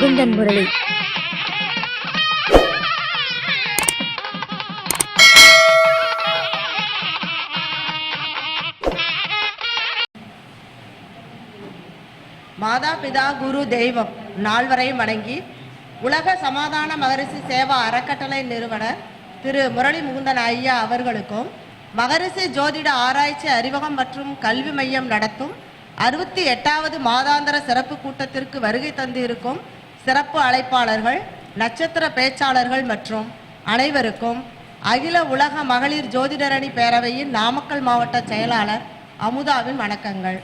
முகுந்தன் முரளி. மாதா பிதா குரு தெய்வம் நால்வரையும் வணங்கி உலக சமாதான மகரிஷி சேவா அறக்கட்டளை நிறுவனர் திரு முரளி முகுந்தன் ஐயா அவர்களுக்கும் மகரிஷி ஜோதிட ஆராய்ச்சி அறிவகம் மற்றும் கல்வி மையம் நடத்தும் அறுபத்தி எட்டாவது மாதாந்திர சிறப்பு கூட்டத்திற்கு வருகை தந்திருக்கும் சிறப்பு அழைப்பாளர்கள் நட்சத்திர பேச்சாளர்கள் மற்றும் அனைவருக்கும் அகில உலக மகளிர் ஜோதிடரணி பேரவையின் நாமக்கல் மாவட்ட செயலாளர் அமுதாவின் வணக்கங்கள்.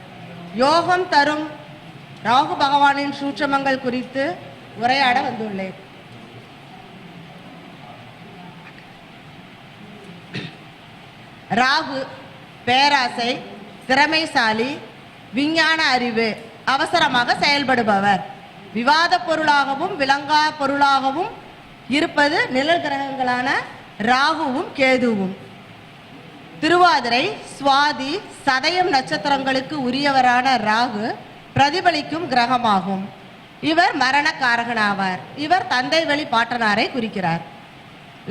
யோகம் தரும் ராகு பகவானின் சூட்சமங்கள் குறித்து உரையாட வந்துள்ளேன். ராகு பேராசை திறமைசாலி விஞ்ஞான அறிவு அவசரமாக செயல்படுபவர். விவாத பொருளாகவும் விளங்கா பொருளாகவும் இருப்பது நிழல் கிரகங்களான ராகுவும் கேதுவும். திருவாதிரை சுவாதி சதயம் நட்சத்திரங்களுக்கு உரியவரான ராகு பிரதிபலிக்கும் கிரகமாகும். இவர் மரணக்காரகனாவார். இவர் தந்தை வழி பாட்டனாரை குறிக்கிறார்.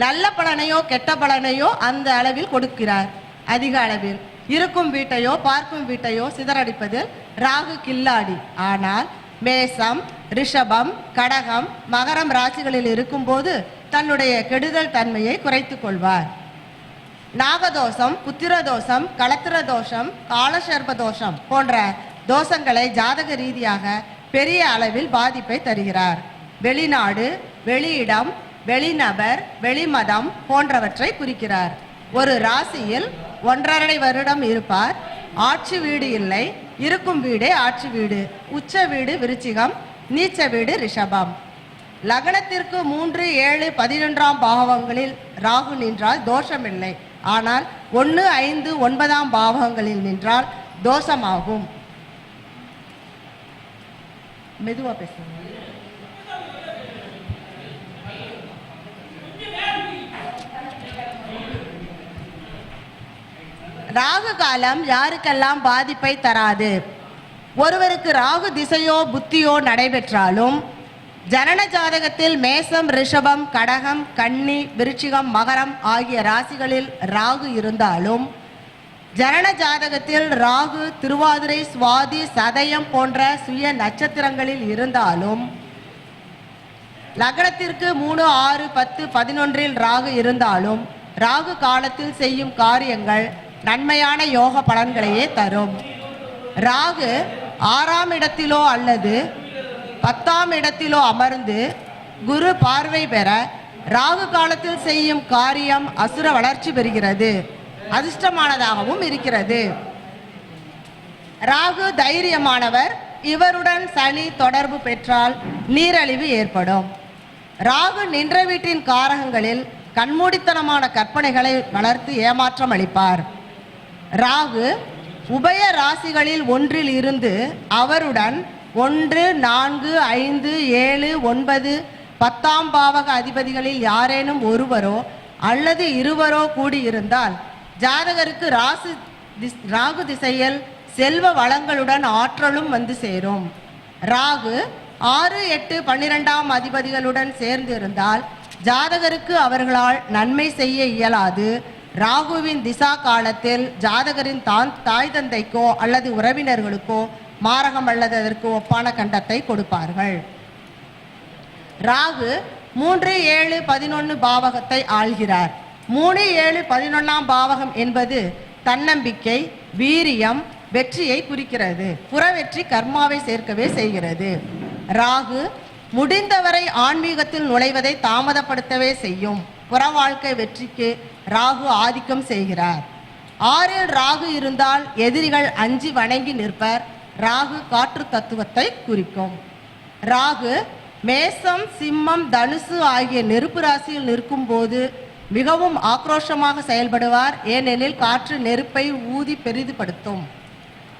நல்ல பலனையோ கெட்ட பலனையோ அந்த அளவில் கொடுக்கிறார். அதிக அளவில். இருக்கும் வீட்டையோ பார்க்கும் வீட்டையோ சிதறடிப்பதில் ராகு கில்லாடி. ஆனால் மேசம் ரிஷபம் கடகம் மகரம் ராசிகளில் இருக்கும்போது தன்னுடைய கெடுதல் தன்மையை குறைத்து கொள்வார். நாகதோஷம் புத்திரதோஷம் களத்திர தோஷம் காலசர்ப தோஷம் போன்ற தோஷங்களை ஜாதக ரீதியாக பெரிய அளவில் பாதிப்பை தருகிறார். வெளிநாடு வெளியிடம் வெளிநபர் வெளிமதம் போன்றவற்றை குறிக்கிறார். ஒரு ராசியில் ஒன்றரை வருடம் இருப்பார். ஆட்சி வீடு இல்லை இருக்கும் வீடே ஆட்சி வீடு உச்ச வீடு விருச்சிகம் நீச்ச வீடு ரிஷபம். லக்னத்திற்கு மூன்று ஏழு பதினொன்றாம் பாவங்களில் ராகு நின்றால் தோஷமில்லை. ஆனால் ஒன்று ஐந்து ஒன்பதாம் பாவங்களில் நின்றால் தோஷமாகும். மெதுவாக பேசுங்க. ராகு காலம் யாருக்கெல்லாம் பாதிப்பை தராது? ஒருவருக்கு ராகு திசையோ புத்தியோ நடைபெற்றாலும் ஜனன ஜாதகத்தில் மேசம் ரிஷபம் கடகம் கன்னி விருச்சிகம் மகரம் ஆகிய ராசிகளில் ராகு இருந்தாலும் ஜனன ஜாதகத்தில் ராகு திருவாதிரை சுவாதி சதயம் போன்ற சுய நட்சத்திரங்களில் இருந்தாலும் லக்னத்திற்கு மூணு ஆறு பத்து பதினொன்றில் ராகு இருந்தாலும் ராகு காலத்தில் செய்யும் காரியங்கள் நன்மையான யோக பலன்களையே தரும். ராகு ஆறாம் இடத்திலோ அல்லது பத்தாம் இடத்திலோ அமர்ந்து குரு பார்வை பெற ராகு காலத்தில் செய்யும் காரியம் அசுர வளர்ச்சி பெறுகிறது. அதிர்ஷ்டமானதாகவும் இருக்கிறது. ராகு தைரியமானவர். இவருடன் சனி தொடர்பு பெற்றால் நீரழிவு ஏற்படும். ராகு நின்ற வீட்டின் காரகங்களில் கண்மூடித்தனமான கற்பனைகளை வளர்த்து ஏமாற்றம் அளிப்பார். ராகு உபய ராசிகளில் ஒன்றில் இருந்து அவருடன் ஒன்று நான்கு ஐந்து ஏழு ஒன்பது பத்தாம் பாவக அதிபதிகளில் யாரேனும் ஒருவரோ அல்லது இருவரோ கூடியிருந்தால் ஜாதகருக்கு ராசி திஸ் ராகு திசையில் செல்வ வளங்களுடன் ஆற்றலும் வந்து சேரும். ராகு ஆறு எட்டு பன்னிரெண்டாம் அதிபதிகளுடன் சேர்ந்து இருந்தால் ஜாதகருக்கு அவர்களால் நன்மை செய்ய இயலாது. ராகுவின் திசா காலத்தில் ஜாதகரின் தான் தாய் தந்தைக்கோ அல்லது உறவினர்களுக்கோ மாரகம் அல்லது அதற்கு ஒப்பான கண்டத்தை கொடுப்பார்கள். ராகு மூன்று ஏழு பதினொன்று பாவகத்தை ஆள்கிறார். மூணு ஏழு பதினொன்னாம் பாவகம் என்பது தன்னம்பிக்கை வீரியம் வெற்றியை குறிக்கிறது. புறவெற்றி கர்மாவை சேர்க்கவே செய்கிறது. ராகு முடிந்தவரை ஆன்மீகத்தில் நுழைவதை தாமதப்படுத்தவே செய்யும். புற வாழ்க்கை வெற்றிக்கு ராகு ஆதிக்கம் செய்கிறார். ஆறில் ராகு இருந்தால் எதிரிகள் அஞ்சி வணங்கி நிற்பர். ராகு காற்று தத்துவத்தை குறிக்கும். ராகு மேசம் சிம்மம் தனுசு ஆகிய நெருப்பு ராசியில் நிற்கும் போது மிகவும் ஆக்ரோஷமாக செயல்படுவார். ஏனெனில் காற்று நெருப்பை ஊதி பெரிதுபடுத்தும்.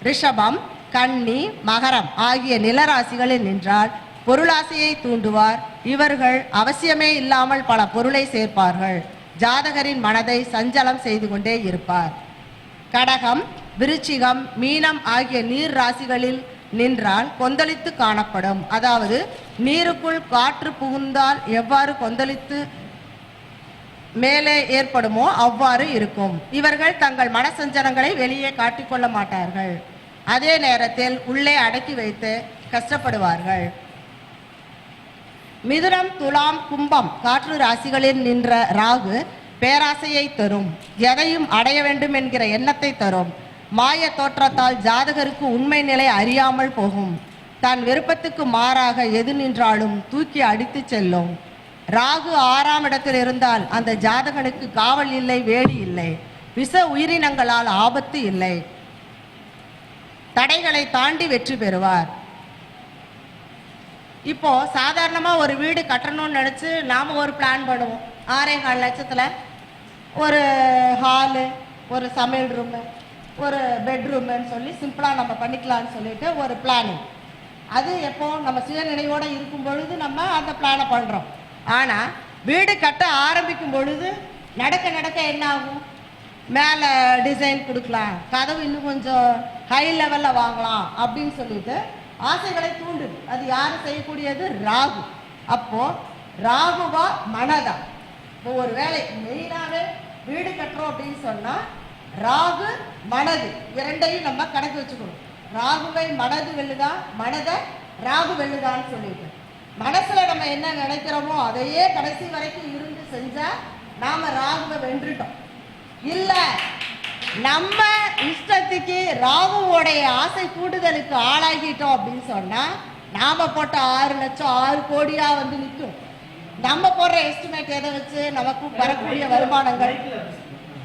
ரிஷபம் கன்னி மகரம் ஆகிய நிலராசிகளில் நின்றால் பொருளாசையை தூண்டுவார். இவர்கள் அவசியமே இல்லாமல் பல பொருளை சேர்ப்பார்கள். ஜாதகரின் மனதை சஞ்சலம் செய்து கொண்டே இருப்பார். கடகம் விருச்சிகம் மீனம் ஆகிய நீர் ராசிகளில் நின்றால் கொந்தளித்து காணப்படும். அதாவது நீருக்குள் காற்று புகுந்தால் எவ்வாறு கொந்தளித்து மேலே ஏற்படுமோ அவ்வாறு இருக்கும். இவர்கள் தங்கள் மனசஞ்சலங்களை வெளியே காட்டிக்கொள்ள மாட்டார்கள். அதே நேரத்தில் உள்ளே அடக்கி வைத்து கஷ்டப்படுவார்கள். மிதுனம் துலாம் கும்பம் காற்று ராசிகளில் நின்ற ராகு பேராசையை தரும். எதையும் அடைய வேண்டும் என்கிற எண்ணத்தை தரும். மாய தோற்றத்தால் ஜாதகருக்கு உண்மை நிலை அறியாமல் போகும். தன் விருப்பத்துக்கு மாறாக எது நின்றாலும் தூக்கி அடித்து செல்லும். ராகு ஆறாம் இடத்தில் இருந்தால் அந்த ஜாதகனுக்கு காவல் இல்லை வேடி இல்லை. விஷ உயிரினங்களால் ஆபத்து இல்லை. தடைகளை தாண்டி வெற்றி பெறுவார். இப்போ சாதாரணமாக ஒரு வீடு கட்டணும்னு நினச்சி நாம் ஒரு பிளான் பண்ணுவோம். ஆறே கால் லட்சத்தில் ஒரு ஹாலு ஒரு சமையல் ரூமு ஒரு பெட்ரூமுன்னு சொல்லி சிம்பிளாக நம்ம பண்ணிக்கலாம்னு சொல்லிட்டு ஒரு பிளானிங் அது எப்போ நம்ம சுயநினைவோடு இருக்கும் பொழுது நம்ம அந்த பிளானை பண்ணுறோம் ஆனால் வீடு கட்ட ஆரம்பிக்கும் பொழுது நடக்க நடக்க என்ன ஆகும் மேலே டிசைன் கொடுக்கலாம். கதவு இன்னும் கொஞ்சம் ஹை லெவலில் வாங்கலாம் அப்படின்னு சொல்லிட்டு ஆசைகளை தூண்டும். அது யார் செய்யக்கூடியது? ராகு. அப்போ ராகுவா மனதா. இப்போ ஒரு வேலை மெயினாகவே வீடு கட்டுறோம் அப்படின்னு சொன்னால் ராகு மனது. இரண்டையும் நம்ம கணக்கு வச்சுக்கணும். ராகுவை மனது வெல்லுதா? மனதை ராகு வெல்லுதான்னு சொல்லிட்டு. மனசில் நம்ம என்ன நினைக்கிறோமோ அதையே கடைசி வரைக்கும் இருந்து செஞ்சால் நாம் ராகுவை வென்றுட்டோம். இல்லை நம்ம இஷ்டத்துக்கு ராகுவோடைய ஆசை கூடுதலுக்கு ஆளாகிட்டோம் அப்படின்னு சொன்னா நாம போட்ட ஆறு லட்சம் ஆறு கோடியா வந்து நிற்கும் நம்ம போடுற எஸ்டிமேட் எதை வச்சு நமக்கு வரக்கூடிய வருமானங்கள்?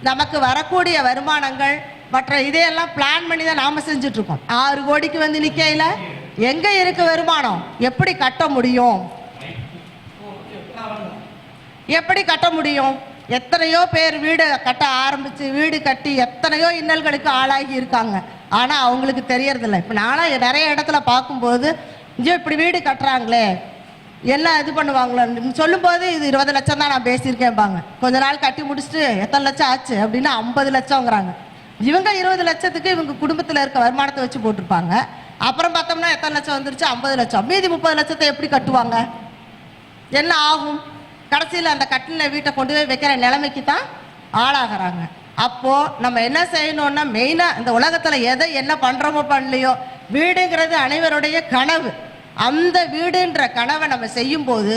நமக்கு வரக்கூடிய வருமானங்கள் மற்ற இதையெல்லாம் பிளான் பண்ணி தான் நாம செஞ்சுட்டு இருக்கோம் ஆறு கோடிக்கு வந்து நிக்கையில? எங்க இருக்கு வருமானம்? எப்படி கட்ட முடியும்? எப்படி கட்ட முடியும்? எத்தனையோ பேர் வீடு கட்ட ஆரம்பித்து வீடு கட்டி எத்தனையோ இன்னல்களுக்கு ஆளாகி இருக்காங்க. ஆனால் அவங்களுக்கு தெரியறதில்ல. இப்போ நானும் நிறைய இடத்துல பார்க்கும்போது இங்கே இப்படி வீடு கட்டுறாங்களே எல்லாம் இது பண்ணுவாங்களோ சொல்லும்போது இது இருபது லட்சம் தான் நான் பேசியிருக்கேன்பாங்க. கொஞ்ச நாள் கட்டி முடிச்சுட்டு எத்தனை லட்சம் ஆச்சு அப்படின்னா ஐம்பது லட்சங்கிறாங்க இவங்க இருபது லட்சத்துக்கு இவங்க குடும்பத்தில் இருக்க வருமானத்தை வச்சு போட்டிருப்பாங்க. அப்புறம் பார்த்தோம்னா எத்தனை லட்சம் வந்துருச்சு? ஐம்பது லட்சம். மீதி முப்பது லட்சத்தை எப்படி கட்டுவாங்க? என்ன ஆகும்? கடைசியில் அந்த கட்டில வீட்டை கொண்டு போய் வைக்கிற நிலைமைக்கு தான் ஆளாகிறாங்க. அப்போது நம்ம என்ன செய்யணும்னா மெயினாக இந்த உலகத்தில் எதை என்ன பண்ணுறோமோ பண்ணலையோ வீடுங்கிறது அனைவருடைய கனவு. அந்த வீடுன்ற கனவை நம்ம செய்யும்போது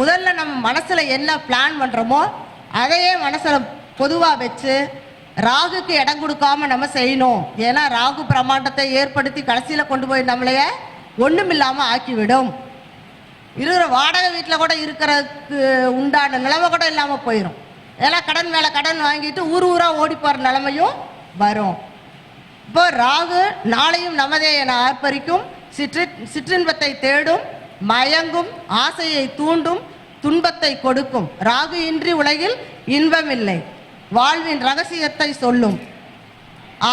முதல்ல நம்ம மனசில் என்ன பிளான் பண்ணுறோமோ அதையே மனசில் பொதுவாக வச்சு ராகுக்கு இடம் கொடுக்காம நம்ம செய்யணும். ஏன்னா ராகு பிரமாண்டத்தை ஏற்படுத்தி கடைசியில் கொண்டு போய் நம்மளைய ஒன்றுமில்லாமல் ஆக்கிவிடும். இருக்கிற வாடகை வீட்டில் கூட இருக்கிறதுக்கு உண்டான நிலைமை கூட இல்லாமல் போயிடும் ஏன்னா கடன் மேலே கடன் வாங்கிட்டு ஊர் ஊராக ஓடி போகிற நிலைமையும் வரும். இப்போ ராகு நாளையும் நமதே என ஆர்ப்பரிக்கும். சிற்றின் சிற்றின்பத்தை தேடும் மயங்கும் ஆசையை தூண்டும் துன்பத்தை கொடுக்கும். ராகு இன்றி உலகில் இன்பமில்லை. வாழ்வின் ரகசியத்தை சொல்லும்.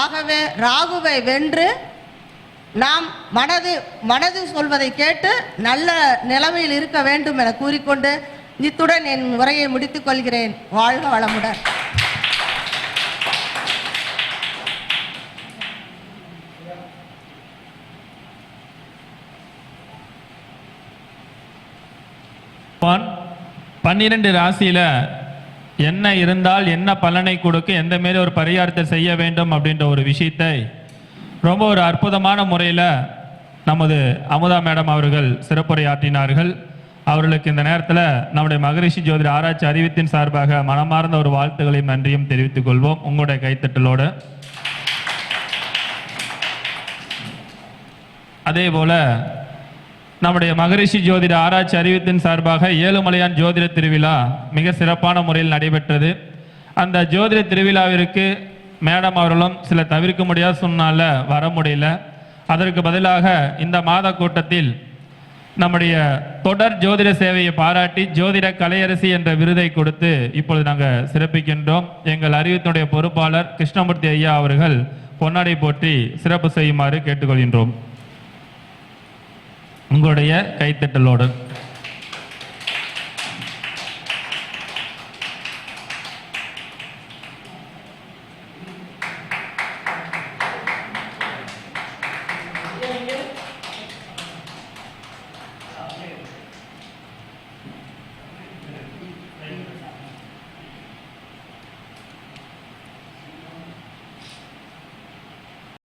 ஆகவே ராகுவை வென்று நாம் மனது மனது சொல்வதை கேட்டு நல்ல நிலைமையில் இருக்க வேண்டும் என கூறிக்கொண்டு இத்துடன் என் உரையை முடித்துக் கொள்கிறேன். வாழ்க வளமுடன். பன் பன்னிரண்டு ராசியில என்ன இருந்தால் என்ன பலனை கொடுக்க எந்த மாரி ஒரு பரிகாரத்தை செய்ய வேண்டும் அப்படின்ற ஒரு விஷயத்தை ரொம்ப ஒரு அற்புதமான முறையில் நமது அமுதா மேடம் அவர்கள் சிறப்புரையாற்றினார்கள். அவர்களுக்கு இந்த நேரத்தில் நம்முடைய மகரிஷி ஜோதிட ஆராய்ச்சி அறிவித்தின் சார்பாக மனமார்ந்த ஒரு வாழ்த்துக்களையும் நன்றியும் தெரிவித்துக் கொள்வோம். உங்களுடைய கைத்தட்டலோடு. அதே போல நம்முடைய மகரிஷி ஜோதிட ஆராய்ச்சி அறிவித்தின் சார்பாக ஏழுமலையான் ஜோதிட திருவிழா மிக சிறப்பான முறையில் நடைபெற்றது. அந்த ஜோதிட திருவிழாவிற்கு மேடம் அவர்களும் சில தவிர்க்க முடியாத சொன்னால வர முடியல. அதற்கு பதிலாக இந்த மாத கூட்டத்தில் நம்முடைய தொடர் ஜோதிட சேவையை பாராட்டி ஜோதிட கலையரசி என்ற விருதை கொடுத்து இப்பொழுது நாங்கள் சிறப்பிக்கின்றோம். எங்கள் அறிவித்தினுடைய பொறுப்பாளர் கிருஷ்ணமூர்த்தி ஐயா அவர்கள் பொன்னாடை போற்றி சிறப்பு செய்யுமாறு கேட்டுக்கொள்கின்றோம். உங்களுடைய கைத்தட்டலோடு.